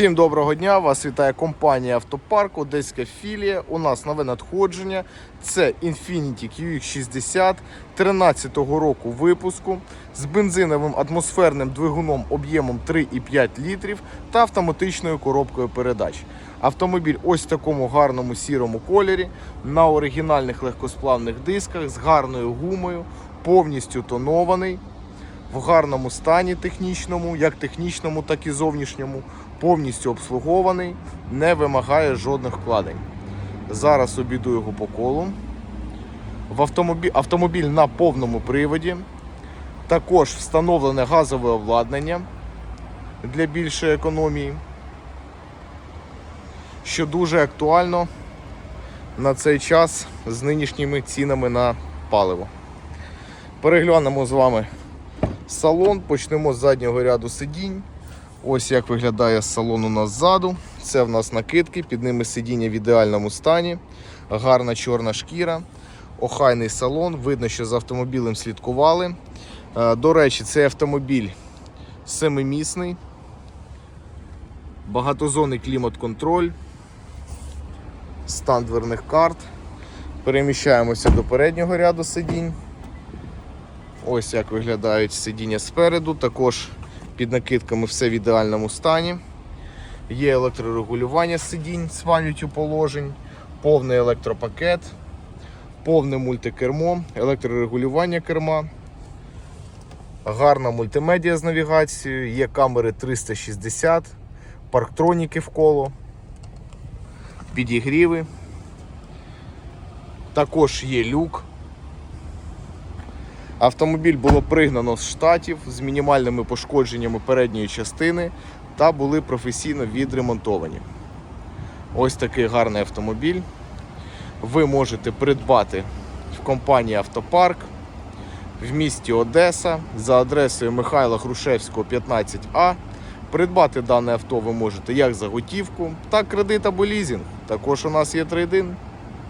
Всім доброго дня! Вас вітає компанія Автопарк, Одеська філія. У нас нове надходження. Це Infiniti QX60 13-го року випуску з бензиновим атмосферним двигуном об'ємом 3,5 літрів та автоматичною коробкою передач. Автомобіль ось в такому гарному сірому кольорі, на оригінальних легкосплавних дисках з гарною гумою, повністю тонований в гарному стані технічному, як технічному, так і зовнішньому, повністю обслугований, не вимагає жодних вкладень. Зараз обійду його по колу. В автомобіль, автомобіль на повному приводі. Також встановлене газове обладнання для більшої економії, що дуже актуально на цей час з нинішніми цінами на паливо. Переглянемо з вами салон. Почнемо з заднього ряду сидінь. Ось як виглядає салон у нас ззаду. Це в нас накидки, під ними сидіння в ідеальному стані, гарна чорна шкіра, охайний салон. Видно, що з автомобілем слідкували. Е, До речі, цей автомобіль семимісний, багатозонний клімат-контроль, стан дверних карт. Переміщаємося до переднього ряду сидінь. Ось як виглядають сидіння спереду. Також під накидками все в ідеальному стані. Є електрорегулювання сидінь з пам'яттю положень, повний електропакет, повне мультикермо, електрорегулювання керма, гарна мультимедіа з навігацією, є камери 360, парктроніки вколо, підігріви. Також є люк. Автомобіль було пригнано з штатів з мінімальними пошкодженнями передньої частини та були професійно відремонтовані. Ось такий гарний автомобіль. Ви можете придбати в компанії Автопарк в місті Одеса за адресою Михайла Грушевського, 15А. Придбати дане авто ви можете як за готівку, так кредит або лізинг. Також у нас є трейдин.